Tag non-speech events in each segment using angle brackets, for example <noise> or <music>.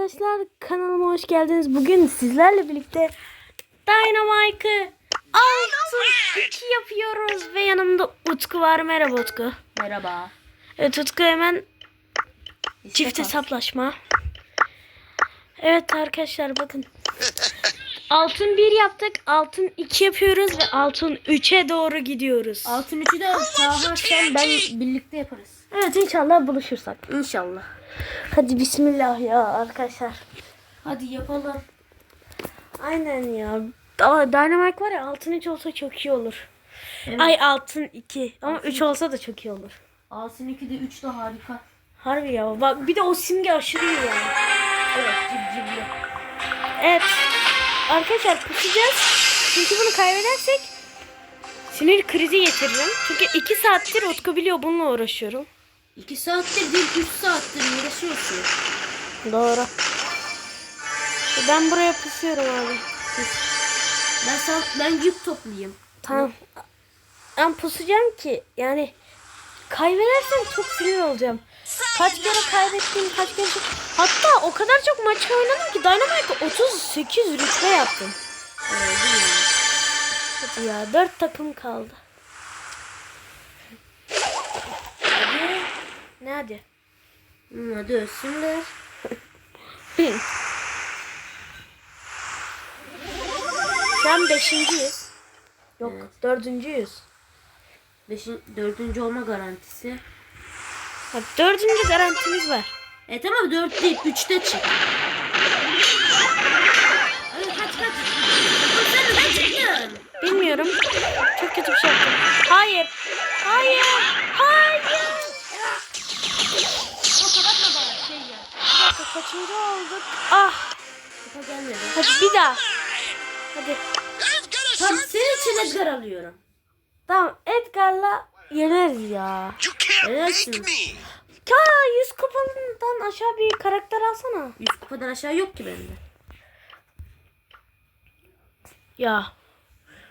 arkadaşlar kanalıma hoş geldiniz. Bugün sizlerle birlikte Dynamite'ı altın 2 yapıyoruz ve yanımda Utku var. Merhaba Utku. Merhaba. Evet Utku hemen çift Hesap. hesaplaşma. Evet arkadaşlar bakın. <laughs> Altın 1 yaptık. Altın 2 yapıyoruz ve altın 3'e doğru gidiyoruz. Altın üçü de Taha sen ben birlikte yaparız. Evet inşallah buluşursak. İnşallah. Hadi bismillah ya arkadaşlar. Hadi yapalım. Aynen ya. Aa, Dynamite var ya altın 3 olsa çok iyi olur. Evet. Ay altın 2 ama 3 olsa da çok iyi olur. Altın iki de üç de harika. Harbi ya. Bak bir de o simge aşırı iyi yani. Evet civcivli. Evet. Arkadaşlar pusacağız. Çünkü bunu kaybedersek sinir krizi geçiririm. Çünkü 2 saattir Utku biliyor bununla uğraşıyorum. İki saattir değil üç saattir uğraşıyorsun. Doğru. Ben buraya pusuyorum abi. Ben sen, ben yük toplayayım. Tamam. Ben pusacağım ki yani kaybedersem çok sinir olacağım. Kaç kere kaybettim, kaç kere çok... Hatta o kadar çok maç oynadım ki Dynamite'da 38 rütbe yaptım. Mi? Hadi ya 4 takım kaldı. Hadi. Ne hadi? Hı, hadi ölsünler. Şu an 5.yiz. Yok Evet. dördüncüyüz. Beşin, dördüncü olma garantisi. Bak dördüncü garantimiz var. E tamam dört değil üçte çık. Hadi kaç kaç. Dur sen neden çıktın? Bilmiyorum. Çok kötü bir şey yaptım. Hayır. Kaçıncı olduk? Ah. Kupa gelmedi. Hadi bir daha. Hadi. Tamam senin için Edgar alıyorum. Tamam Edgar'la yeneriz ya. Me. Ya 100 kupadan aşağı bir karakter alsana. 100 kupadan aşağı yok ki bende. Ya.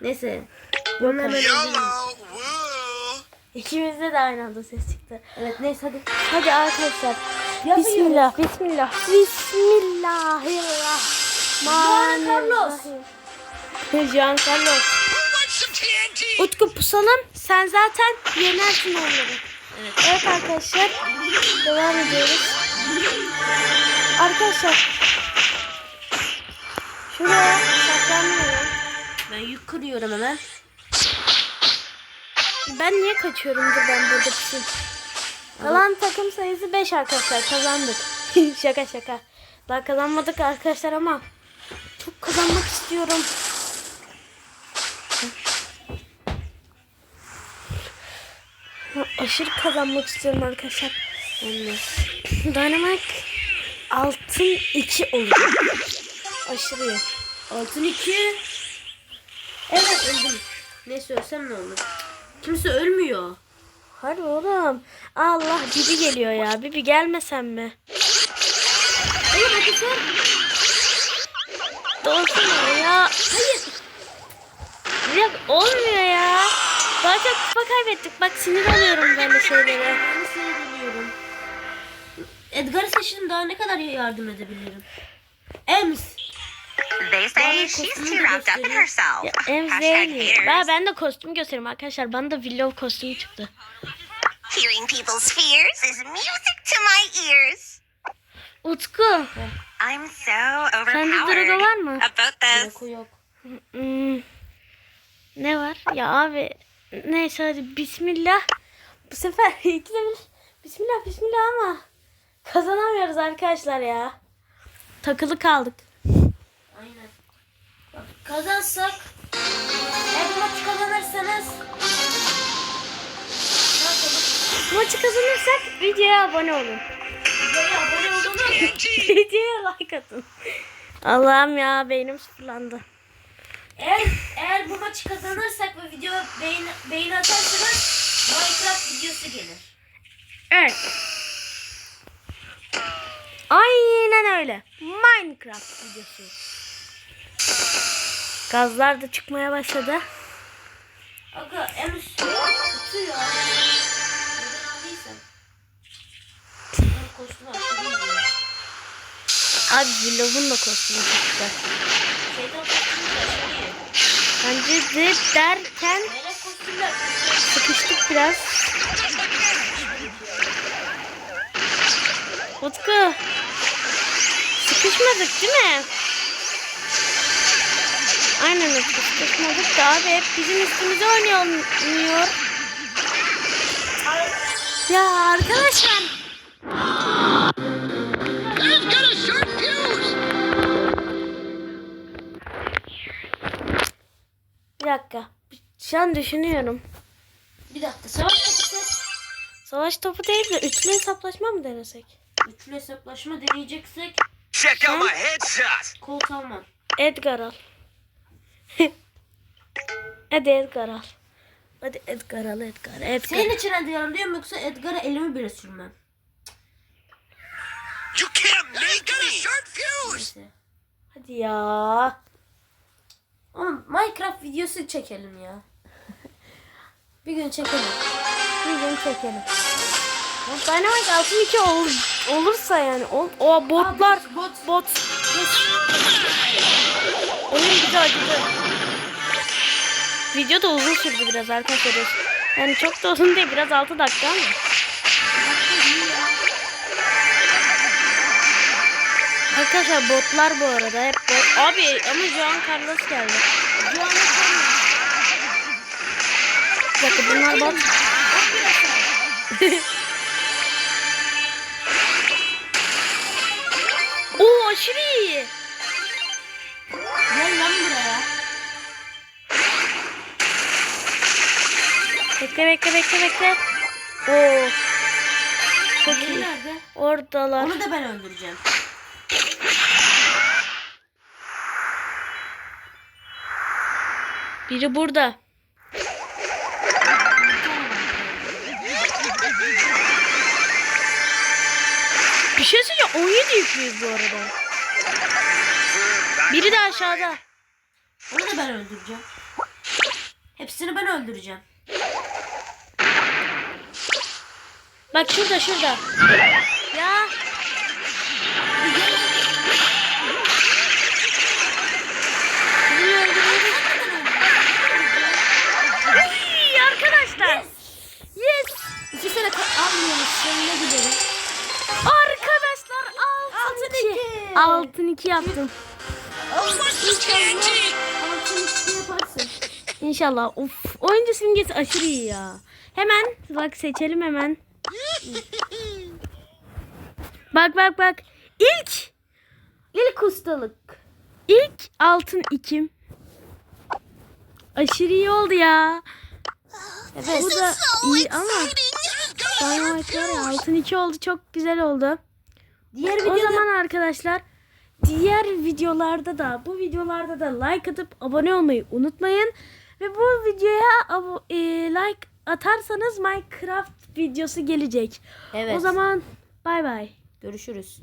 Neyse. YOLO. Woo. İkimizde de aynı anda ses çıktı. Evet neyse hadi. Hadi arkadaşlar. Yapıyoruz. Bismillah, bismillah. Bismillahirrahmanirrahim. Jean Carlos. Utku pusalım. Sen zaten yenersin onları. Evet. Evet arkadaşlar. Devam ediyoruz. Arkadaşlar. Şuraya saklanmıyorum. Ben yük kırıyorum hemen. Ben niye kaçıyorum dur ben burada pusayım. Kalan takım sayısı 5 arkadaşlar kazandık. <laughs> şaka şaka. Daha kazanmadık arkadaşlar ama çok kazanmak istiyorum. Aşırı kazanmak istiyorum arkadaşlar. Dynamite altın 2 olacak. Aşırı iyi. Altın 2. Evet öldüm. Neyse ölsem ne olur. Kimse ölmüyor. Hadi oğlum. Allah Bibi geliyor ya. Bibi gelmesen mi? Oğlum hadi sen. Dolsana ya. Hayır. Yok olmuyor ya. Daha çok kupa kaybettik. Bak sinir oluyorum böyle şeylere. Ben seni dinliyorum. Edgar'ı seçtim daha ne kadar yardım edebilirim? Ems. They say she's too de wrapped up in herself. Ya, Hashtag. Ben, haters. ben de kostüm göstereyim arkadaşlar. Bana da Willow kostümü çıktı. Hearing people's fears is music to my ears. Utku. I'm so Sende Drago overpowered var mı? about this. Yok yok. Hmm. Ne var? Ya abi. Neyse hadi bismillah. Bu sefer <laughs> ikide bir bismillah bismillah ama kazanamıyoruz arkadaşlar ya. Takılı kaldık. Aynen. Bak kazansak eğer bu maçı kazanırsanız? Maçı kazanırsak videoya abone olun. Videoya abone olun. <laughs> videoya like atın. Allah'ım ya beynim sıfırlandı. Eğer, eğer bu maçı kazanırsak ve video beğeni, beğeni atarsanız Minecraft videosu gelir. Evet. Aynen öyle. Minecraft videosu. Gazlar da çıkmaya başladı. Aga. Ben kostüm açtım. Abi Willow'un da kostümü iyi. Bence de derken sıkıştık biraz. Utku. Sıkışmadık değil mi? Aynen Utku sıkışmadık da abi hep bizim üstümüze oynuyor. Ya arkadaşlar. Bir dakika. Şu an düşünüyorum. Bir dakika savaş topu Savaş topu değil de üçlü hesaplaşma mı denesek? Üçlü hesaplaşma deneyeceksek Check out my headshot. Colt almam. Edgar al. <laughs> Hadi Edgar al. Hadi Edgar al Edgar. Edgar. Senin için Edgar'ı diyorum yoksa Edgar'a elimi bile sürmem. You can't make me. short fuse. Hadi ya. Oğlum Minecraft videosu çekelim ya. Bir gün çekelim. Bir gün çekelim. Dynamite altın 2 ol, olursa yani. O, o botlar. Aa, bot, Bot. Oyun bizi acıdı. Video da uzun sürdü biraz arkadaşlar. Yani çok da uzun değil. Biraz 6 dakika ama. Arkadaşlar botlar bu arada hep bot. Abi ama Juan Carlos geldi. Juan Carlos. Dakika bunlar bot. <laughs> Oo aşırı iyi. Gel lan buraya. Bekle bekle bekle bekle. Oo. Çok Diğeri iyi. nerede? Oradalar. Onu da ben öldüreceğim. Biri burada. Bir şey söyleyeceğim. 17 yüklüyüz bu arada. Biri de aşağıda. Onu da ben öldüreceğim. Hepsini ben öldüreceğim. Bak şurada şurada. Ya. Ay, arkadaşlar. Yes. İki sene. Seninle gidelim. Arkadaşlar altın 2. Altın 2 yaptım. Üstü yaparsın. İnşallah. Of. Oyuncu simgesi aşırı iyi ya. Hemen bak seçelim hemen. Bak bak bak. İlk ilk ustalık. İlk altın ikim. Aşırı iyi oldu ya. Evet. Bu da iyi ama Dynamite altın iki oldu. Çok güzel oldu. Diğer O videoda zaman arkadaşlar diğer videolarda da bu videolarda da like atıp abone olmayı unutmayın. Ve bu videoya e, like atarsanız Minecraft videosu gelecek. Evet. O zaman bay bay. görüşürüz.